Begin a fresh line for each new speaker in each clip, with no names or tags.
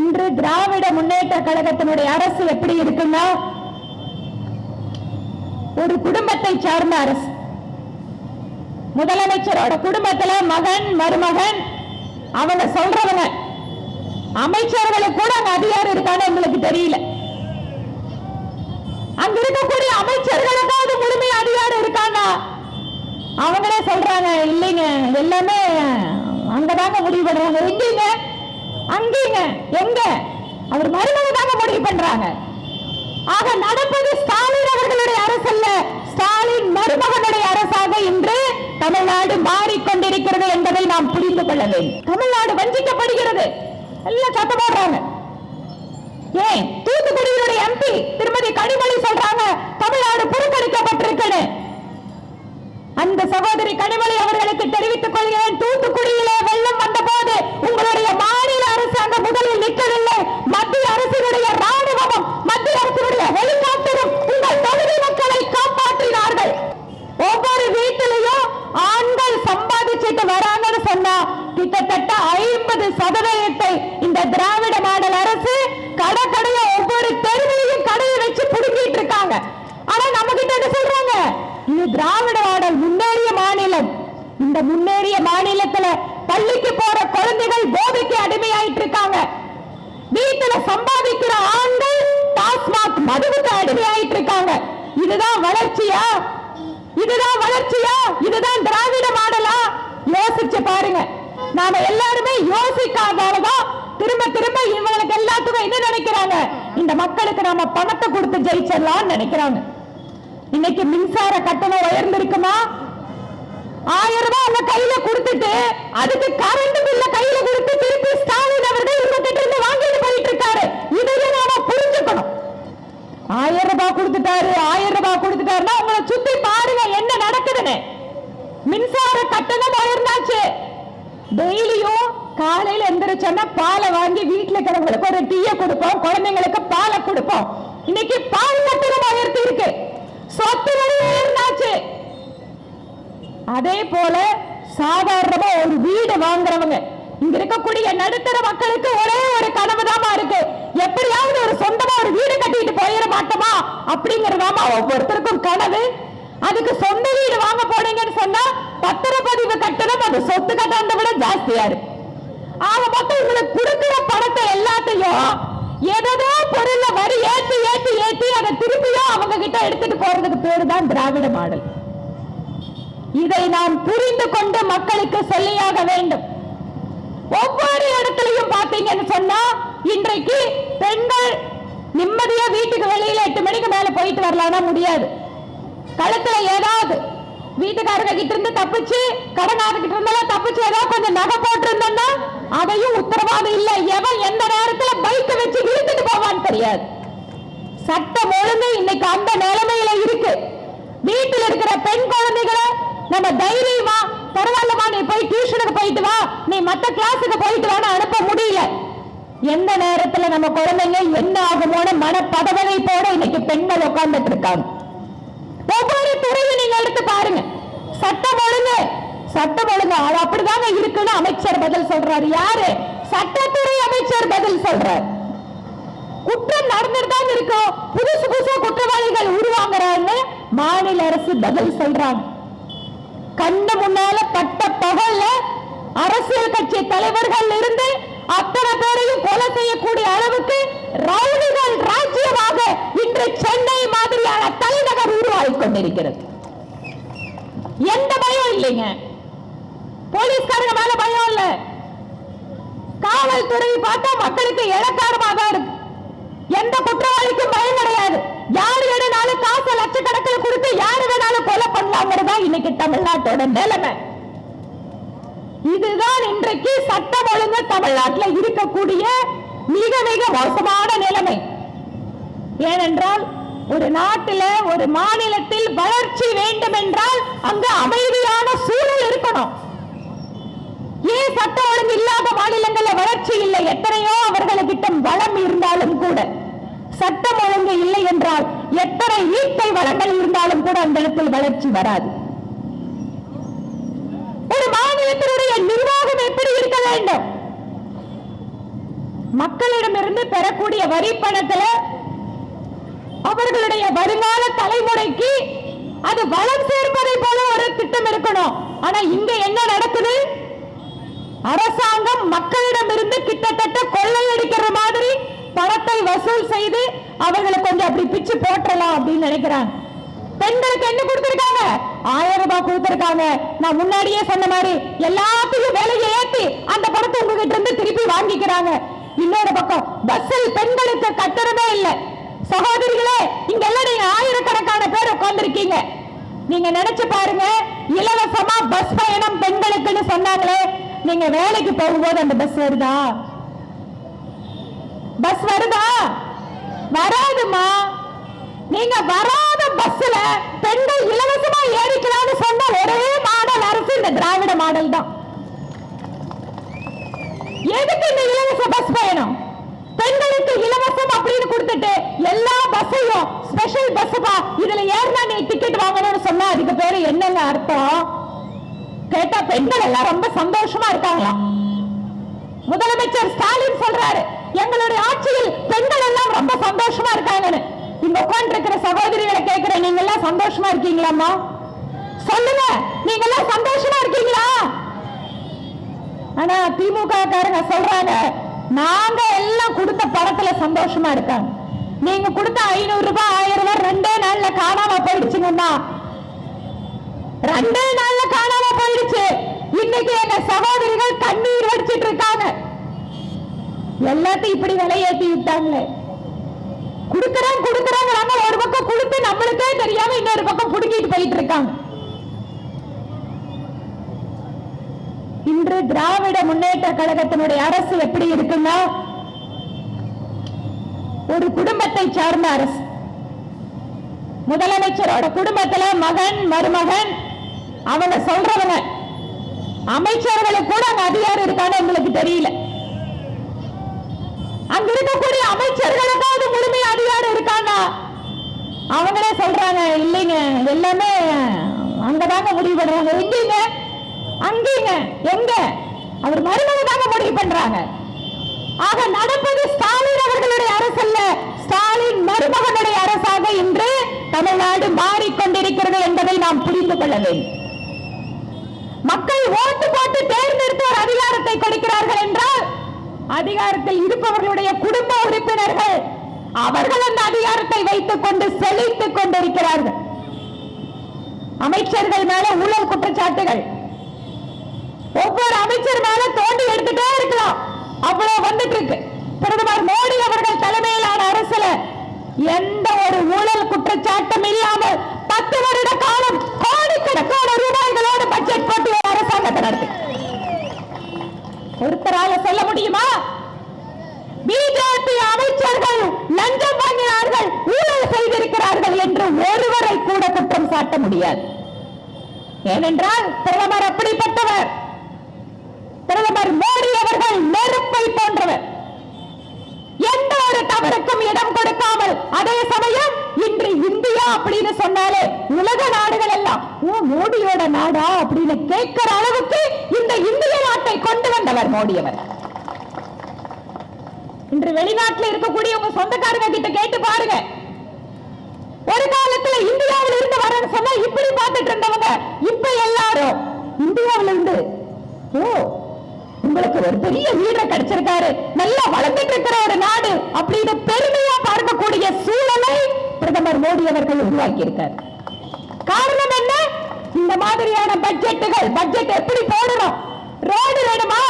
இன்று திராவிட முன்னேற்ற கழகத்தினுடைய அரசு எப்படி இருக்குன்னா ஒரு குடும்பத்தை சார்ந்த அரசு. முதலமைச்சரோட குடும்பத்துல மகன் மருமகன் அவங்க சொல்றவங்க. அமைச்சர்களுக்கு கூட அங்க அதிகாரம் இருக்கான்னு உங்களுக்கு தெரியல. அங்க இருக்கக்கூடிய அமைச்சர்களுக்காவது முழுமை அதிகாரம் இருக்கானா அவங்களே சொல்றாங்க இல்லைங்க எல்லாமே அங்கதாங்க முடிவு பண்றாங்க. எங்கீங்க? அங்கீங்க எங்க? அவர் மருமக தாங்க முடிவு பண்றாங்க. ஆக நடப்பது ஸ்டாலின் அவர்களுடைய அரசல்ல. ஸ்டாலின் மருமகனுடைய அரசாக இன்று தமிழ்நாடு மாறிக்கொண்டிருக்கிறது என்பதை நாம் புரிந்து கொள்ள வேண்டும். தமிழ்நாடு வஞ்சிக்கப்படுகிறது. எல்லாம் சத்தம் போடுறாங்க. ஏன்? தூத்துக்குடியினுடைய எம்பி திருமதி கனிமொழி சொல்றாங்க தமிழ்நாடு புறக்கணிக்கப்பட்டிருக்கிறது அந்த சகோதரி கனிமொழி அவர்களுக்கு தெரிவித்துக் கொள்கிறேன் தூத்துக்குடியிலே வெள்ளம் வந்த போது உங்களுடைய மாறி அரசாங்கம் முதலில் நிற்கவில்லை. மத்திய அரசினுடைய ராணுவமும் மத்திய அரசினுடைய ஹெலிகாப்டரும் உங்கள் தொகுதி மக்களை காப்பாற்றினார்கள். ஒவ்வொரு வீட்டிலையும் ஆண்கள் சம்பாதிச்சுட்டு வராங்கன்னு சொன்னா கிட்டத்தட்ட ஐம்பது சதவீதத்தை இந்த திராவிட மாடல் அரசு கடை கடைய ஒவ்வொரு தெருவிலையும் கடையை வச்சு புடுங்கிட்டு இருக்காங்க. ஆனா நம்ம கிட்ட என்ன சொல்றாங்க? இது திராவிட மாடல் முன்னேறிய மாநிலம். இந்த முன்னேறிய மாநிலத்துல பள்ளிக்கு போ அடிமையாயிட்டு இருக்காங்க வீட்டுல சம்பாதிக்கிற ஆண்கள் டாஸ்மாக் மதுவுக்கு அடிமையாயிட்டு இருக்காங்க இதுதான் வளர்ச்சியா? இதுதான் வளர்ச்சியா? இதுதான் திராவிட மாடலா? யோசிச்சு பாருங்க. நாம எல்லாருமே யோசிக்காதனாலதான் திரும்ப திரும்ப இவங்களுக்கு எல்லாத்துக்கும் என்ன நினைக்கிறாங்க? இந்த மக்களுக்கு நாம பணத்தை கொடுத்து ஜெயிச்சிடலாம்னு நினைக்கிறாங்க. இன்னைக்கு மின்சார கட்டணம் உயர்ந்திருக்குமா? ஆயிரம் ரூபாய் அவங்க கையில கொடுத்துட்டு அதுக்கு கரண்ட் பில்ல கையில கொடுத்து திருப்பி ஸ்டாலின் அவர்கள் இவங்க கிட்ட இருந்து வாங்கிட்டு போயிட்டு இருக்காரு. இதையும் நாம புரிஞ்சுக்கணும். ஆயிரம் ரூபாய் கொடுத்துட்டாரு ஆயிரம் ரூபாய் கொடுத்துட்டாருன்னா உங்களை சுத்தி பாருங்க என்ன நடக்குதுன்னு. மின்சார கட்டணம் உயர்ந்தாச்சு. டெய்லியும் காலையில எந்திரிச்சோன்னா பாலை வாங்கி வீட்டுல இருக்கிறவங்களுக்கு ஒரு டீயை கொடுப்போம் குழந்தைங்களுக்கு பாலை கொடுப்போம். இன்னைக்கு பால் கட்டணம் உயர்த்தி இருக்கு சொத்து அதே போல சாதாரணமா ஒரு வீடு வாங்குறவங்க. இங்க இருக்கக்கூடிய நடுத்தர மக்களுக்கு ஒரே ஒரு கனவு இருக்கு. எப்படியாவது ஒரு சொந்தமா ஒரு வீடு கட்டிட்டு போயிட மாட்டோமா? அப்படிங்கறதாமா ஒவ்வொருத்தருக்கும் கனவு. அதுக்கு சொந்த வீடு வாங்க போனீங்கன்னு சொன்னா பத்திரப்பதிவு கட்டணம் அது சொத்து கட்டணத்தை விட ஜாஸ்தியா இருக்கு. ஆக மொத்தம் உங்களுக்கு கொடுக்கிற பணத்தை எல்லாத்தையும் ஏதோ பொருள்ல வரி ஏத்தி ஏத்தி ஏத்தி அதை திருப்பியும் அவங்க கிட்ட எடுத்துட்டு போறதுக்கு பேரு தான் திராவிட மாடல். இதை நாம் புரிந்து கொண்டு மக்களுக்கு சொல்லியாக வேண்டும். ஒவ்வொரு இடத்துலையும் பாத்தீங்கன்னு சொன்னா இன்றைக்கு பெண்கள் நிம்மதியா வீட்டுக்கு வெளியில எட்டு மணிக்கு மேல போயிட்டு வரலாம்னா முடியாது. கழுத்துல ஏதாவது வீட்டுக்காரங்க கிட்ட இருந்து தப்பிச்சு கடனாக கிட்ட இருந்தாலும் தப்பிச்சு ஏதாவது கொஞ்சம் நகை போட்டிருந்தோம்னா அதையும் உத்தரவாதம் இல்ல. எவன் எந்த நேரத்துல பைக்கை வச்சு இழுத்துட்டு போவான்னு தெரியாது. சட்டம் ஒழுங்கு இன்னைக்கு அந்த நிலைமையில இருக்கு. வீட்டில் இருக்கிற பெண் குழந்தைகளை நம்ம தைரியமா பரவாயில்லமா நீ போய் டியூஷனுக்கு போயிட்டு வா. நீ மத்த கிளாஸுக்கு போயிட்டு வான்னு அனுப்ப முடியல. எந்த நேரத்துல நம்ம குழந்தைங்க என்ன ஆகுமோன்னு மன பதவதை போட இன்னைக்கு பெண்கள் உட்கார்ந்துட்டு இருக்காங்க. ஒவ்வொரு துறையும் நீங்க எடுத்து பாருங்க. சட்டம் ஒழுங்கு சட்டம் ஒழுங்கு. அது அப்படிதாங்க இருக்குன்னு அமைச்சர் பதில் சொல்றாரு. யாரு? சட்டத்துறை அமைச்சர் பதில் சொல்றாரு. குற்றம் நடந்துட்டு தான் இருக்கும். புதுசு புதுசா குற்றவாளிகள் உருவாங்குறான்னு மாநில அரசு பதில் சொல்றாங்க. கண்ணு முன்னால பட்ட பகல்ல அரசியல் கட்சி தலைவர்கள் இருந்து அத்தனை பேரையும் கொலை செய்யக்கூடிய அளவுக்கு ரவுடிகள் ராஜ்யமாக இன்று சென்னை மாதிரியான தலைநகர் உருவாகி கொண்டிருக்கிறது. எந்த பயம் இல்லைங்க. போலீஸ்காரங்க மேல பயம் இல்ல. காவல்துறை பார்த்தா மக்களுக்கு இலக்காரமாக தான் இருக்கு. எந்த குற்றவாளிக்கும் பயம் கிடையாது. யாரு எடுனாலும் காசு லட்சக்கணக்கில் கொடுத்து யார் இன்னைக்கு தமிழ்நாட்டோட நிலைமை. இதுதான் இன்றைக்கு சட்டம் ஒழுங்கு தமிழ்நாட்டில் இருக்கக்கூடிய மிக மிக மோசமான நிலைமை. ஏனென்றால் ஒரு நாட்டில ஒரு மாநிலத்தில் வளர்ச்சி வேண்டும் என்றால் அங்கு அமைதியான சூழல் இருக்கணும். ஏன் சட்ட ஒழுங்கு இல்லாத மாநிலங்களில் வளர்ச்சி இல்லை? எத்தனையோ அவர்களுக்கிட்ட வளம் இருந்தாலும் கூட. சட்டம் ஒழுங்கு இல்லை என்றால் எத்தனை ஈட்டை வளங்கள் இருந்தாலும் கூட அந்த இடத்தில் வளர்ச்சி வராது. ஒரு நிர்வாகம் எப்படி இருக்க வேண்டும்? மக்களிடமிருந்து பெறக்கூடிய வரி பணத்துல அவர்களுடைய வருங்கால தலைமுறைக்கு அது வளம் சேர்ப்பதை போல ஒரு திட்டம் இருக்கணும். ஆனா இங்க என்ன நடக்குது? அரசாங்கம் மக்களிடமிருந்து கிட்டத்தட்ட கொள்ளையடிக்கிற மாதிரி பணத்தை வசூல் செய்து அவர்களை கொஞ்சம் அப்படி பிச்சு போட்டலாம் அப்படின்னு நினைக்கிறாங்க. பெண்களுக்கு என்ன கொடுத்திருக்காங்க? ஆயிரம் ரூபாய் கொடுத்திருக்காங்க. நான் முன்னாடியே சொன்ன மாதிரி எல்லாத்தையும் விலையை ஏத்தி அந்த பணத்தை உங்ககிட்ட இருந்து திருப்பி வாங்கிக்கிறாங்க. இன்னொரு பக்கம் பஸ்ஸில் பெண்களுக்கு கட்டணமே இல்லை. சகோதரிகளே இங்க எல்லாம் நீங்க ஆயிரக்கணக்கான பேர் உட்கார்ந்துருக்கீங்க. நீங்க நினைச்சு பாருங்க இலவசமா பஸ் பயணம் பெண்களுக்குன்னு சொன்னாங்களே. நீங்க வேலைக்கு போகும்போது அந்த பஸ் வருதா? பஸ் வருதா? வராதுமா நீங்க வரா பஸ்ல பெண்கள் இலவசமா ஏறிக்கலாம்னு சொன்ன ஒரே மாடல் அரசு இந்த திராவிட மாடல் தான். எதுக்கு இந்த இலவச பஸ் பயணம்? பெண்களுக்கு இலவசம் அப்படின்னு கொடுத்துட்டு எல்லா பஸ்ஸையும் ஸ்பெஷல் பஸ்ஸுப்பா இதுல ஏறினா நீ டிக்கெட் வாங்கணும்னு சொன்னா அதுக்கு பேரு என்னங்க அர்த்தம்? கேட்டா பெண்கள் எல்லாம் ரொம்ப சந்தோஷமா இருக்காங்களாம். முதலமைச்சர் ஸ்டாலின் சொல்றாரு எங்களுடைய ஆட்சியில் பெண்கள் எல்லாம் ரொம்ப சந்தோஷமா இருக்காங்கன்னு. இங்க உட்கார்ந்து இருக்கிற சகோதரிகளை கேட்கிற நீங்க எல்லாம் சந்தோஷமா இருக்கீங்களாம்மா? சொல்லுங்க நீங்க எல்லாம் சந்தோஷமா இருக்கீங்களா? ஆனா திமுக காரங்க சொல்றாங்க நாங்க எல்லாம் கொடுத்த படத்துல சந்தோஷமா இருக்காங்க. நீங்க கொடுத்த ஐநூறு ரூபாய் ஆயிரம் ரூபாய் ரெண்டே நாள்ல காணாம போயிடுச்சுங்கம்மா. ரெண்டே நாள்ல காணாம போயிடுச்சு. இன்னைக்கு எங்க சகோதரிகள் கண்ணீர் வடிச்சிட்டு இருக்காங்க. எல்லாத்தையும் இப்படி விலையேற்றி விட்டாங்களே. குடுக்கறோம் குடுக்கறாங்க ஒரு பக்கம் கொடுத்து நம்மளுக்கே தெரியாம இன்னொரு பக்கம் குடுக்கிட்டு போயிட்டு இருக்காங்க. இன்று திராவிட முன்னேற்ற கழகத்தினுடைய அரசு எப்படி இருக்குன்னா ஒரு குடும்பத்தை சார்ந்த அரசு. முதலமைச்சரோட குடும்பத்துல மகன் மருமகன் அவங்க சொல்றவங்க. அமைச்சர்களுக்கு கூட அங்க அதிகாரம் இருக்கான்னு உங்களுக்கு தெரியல. அங்க இருக்கக்கூடிய அமைச்சர்களுக்காவது முழுமை அதிகாரம் இருக்காங்க. அவங்களே சொல்றாங்க இல்லைங்க எல்லாமே அங்கதாங்க முடிவு பண்றாங்க. எங்கீங்க? அங்கீங்க. எங்க? அவர் மருமக தாங்க முடிவு பண்றாங்க. ஆக நடப்பது ஸ்டாலின் அவர்களுடைய அரசல்ல. ஸ்டாலின் மருமகனுடைய அரசாக இன்று தமிழ்நாடு மாறிக்கொண்டிருக்கிறது என்பதை நாம் புரிந்து கொள்ள வேண்டும். மக்கள் ஓட்டு போட்டு தேர்ந்தெடுத்து ஒரு அதிகாரத்தை கொடுக்கிறார்கள் என்றால் அதிகாரத்தில் இருப்பவர்களுடைய குடும்ப உறுப்பினர்கள் அவர்கள் அந்த அதிகாரத்தை வைத்துக் கொண்டு செழித்துக் கொண்டிருக்கிறார்கள். அமைச்சர்கள் மேல ஊழல் குற்றச்சாட்டுகள். ஒவ்வொரு அமைச்சர் மேல தோண்டி எடுத்துட்டே இருக்கலாம். அவ்வளவு வந்துட்டு இருக்கு. பிரதமர் மோடி அவர்கள் தலைமையிலான அரசுல எந்த ஒரு ஊழல் குற்றச்சாட்டும் இல்லாமல் பத்து வருட காலம் கோடிக்கணக்கான ஒருத்தரால சொல்ல முடியுமா? பிஜேபி அமைச்சர்கள் லஞ்சம் வாங்கினார்கள் ஊழல் செய்திருக்கிறார்கள் என்று ஒருவரை கூட குற்றம் சாட்ட முடியாது. ஏனென்றால் பிரதமர் அப்படிப்பட்டவர். பிரதமர் மோடி அவர்கள் நெருப்பை போன்றவர். ஒரு தவறுக்கும் இடம் கொடுக்காமல் அதே சமயம் இன்று இந்தியா அப்படின்னு சொன்னாலே உலக நாடுகள் எல்லாம் ஓ மோடியோட நாடா? அப்படின்னு கேட்கிற அளவுக்கு இந்த இந்திய நாட்டை கொண்டு வந்தவர் மோடி அவர். இன்று வெளிநாட்டில் இருக்கக்கூடிய உங்க சொந்தக்காரங்க கிட்ட கேட்டு பாருங்க. ஒரு காலத்துல இந்தியாவில் இருந்து வரேன்னு சொன்னா இப்படி பார்த்துட்டு இருந்தவங்க இப்ப எல்லாரும் இந்தியாவில இருந்து ஓ உங்களுக்கு ஒரு பெரிய வீடு கிடைச்சிருக்காரு. நல்லா வளர்ந்துட்டு இருக்கிற ஒரு நாடு. அப்படின்னு பெருமையா பார்க்கக்கூடிய சூழலை பிரதமர் மோடி அவர்கள் உருவாக்கி இருக்கார் காரணம் என்ன? இந்த மாதிரியான பட்ஜெட்டுகள். பட்ஜெட் எப்படி போடுறோம் ரோடு வேணுமா?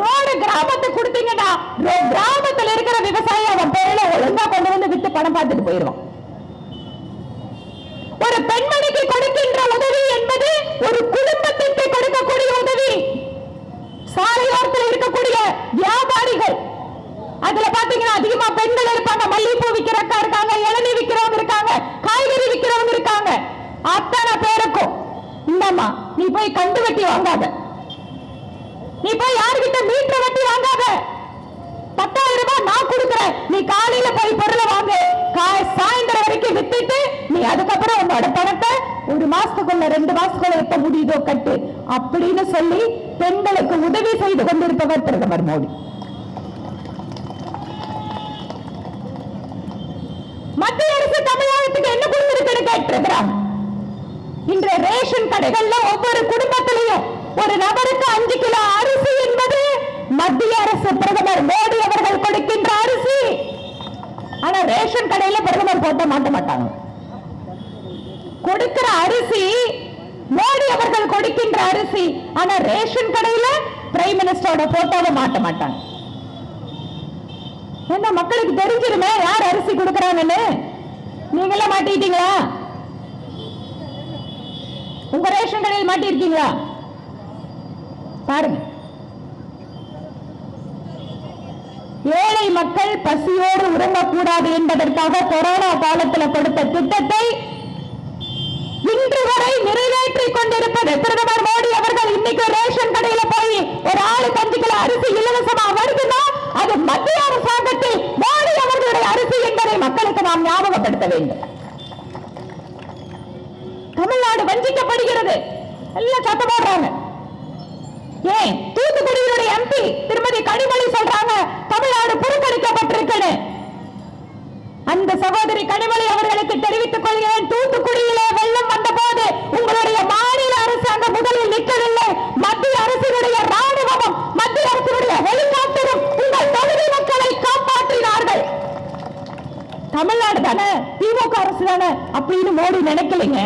ரோடு கிராமத்தை கொடுத்தீங்கன்னா கிராமத்தில் கிராமத்துல இருக்கிற விவசாயி அவன் பேரில் ஒழுங்கா கொண்டு வந்து வித்து பணம் பார்த்துட்டு போயிடுவான். ஒரு பெண்மணிக்கு கொடுக்கின்ற உதவி என்பது ஒரு குடும்பத்திற்கு கொடுக்கக்கூடிய உதவி. வியாபாரிகள். அதுல பாத்தீங்கன்னா அதிகமா பெண்கள் இருப்பாங்க. மல்லிகைப்பூ விற்கிறக்கா இருக்காங்க இளநீ விற்கிறவங்க இருக்காங்க காய்கறி விக்கிறவங்க இருக்காங்க. அத்தனை பேருக்கும் இந்தம்மா நீ போய் கண்டு வெட்டி வாங்காத. நீ போய் யாருகிட்ட மீட்டர் வெட்டி வாங்காத. பத்தாயிரம் ரூபாய் நான் கொடுக்குறேன். நீ காலையில போய் பொருளை வாங்க. மாசத்துல ரெண்டு மாசத்துல எட்ட முடியுதோ கட்டு அப்படின்னு சொல்லி பெண்களுக்கு உதவி செய்து கொண்டிருப்பவர் பிரதமர் மோடி. மத்திய அரசு தமிழகத்துக்கு என்ன கொடுத்திருக்குன்னு கேட்டிருக்கிறாங்க இன்றைய ரேஷன் கடைகள்ல ஒவ்வொரு குடும்பத்திலையும் ஒரு நபருக்கு அஞ்சு கிலோ அரிசி என்பது மத்திய அரசு பிரதமர் மோடி அவர்கள் கொடுக்கின்ற அரிசி. ஆனா ரேஷன் கடையில பிரதமர் போட்ட மாட்ட மாட்டாங்க. கொடுக்கிற அரிசி மோடி அவர்கள் கொடுக்கின்ற அரிசி ஆனா ரேஷன் கடையில பிரைம் மினிஸ்டரோட போட்டோவை மாட்ட மாட்டாங்க. என்ன மக்களுக்கு தெரிஞ்சிருமே யார் அரிசி கொடுக்கறாங்கன்னு? நீங்களே மாட்டிட்டீங்களா உங்க ரேஷன் கடையில் மாட்டிருக்கீங்களா பாருங்க. ஏழை மக்கள் பசியோடு உறங்கக்கூடாது என்பதற்காக கொரோனா காலத்தில் கொடுத்த திட்டத்தை இன்று வரை கொண்டிருப்பது பிரதமர் மோடி அவர்கள் இன்னைக்கு ரேஷன் கடையில போய் ஒரு ஆளு அஞ்சு கிலோ அரிசி இலவசமா வருதுன்னா அது மத்திய அரசாங்கத்தில் மோடி அவர்களுடைய அரிசி என்பதை மக்களுக்கு நாம் ஞாபகப்படுத்த வேண்டும். தமிழ்நாடு வஞ்சிக்கப்படுகிறது. எல்லாம் சத்தம் போடுறாங்க. ஏன்? தூத்துக்குடியினுடைய எம்பி திருமதி கனிமொழி சொல்றாங்க தமிழ்நாடு புறக்கணிக்கப்பட்டிருக்கிறது அந்த சகோதரி கனிமொழி அவர்களுக்கு தெரிவித்துக் கொள்கிறேன் தூத்துக்குடி வெள்ளம் வந்த போது உங்களுடைய மாநில அரசாங்கம் முதலில் நிற்கவில்லை மத்திய அரசினுடைய ராணுவமும் மத்திய அரசினுடைய ஹெலிகாப்டரும் உங்கள் தொகுதி மக்களை காப்பாற்றினார்கள் தமிழ்நாடு தானே திமுக அரசு தானே அப்படின்னு மோடி நினைக்கலைங்க.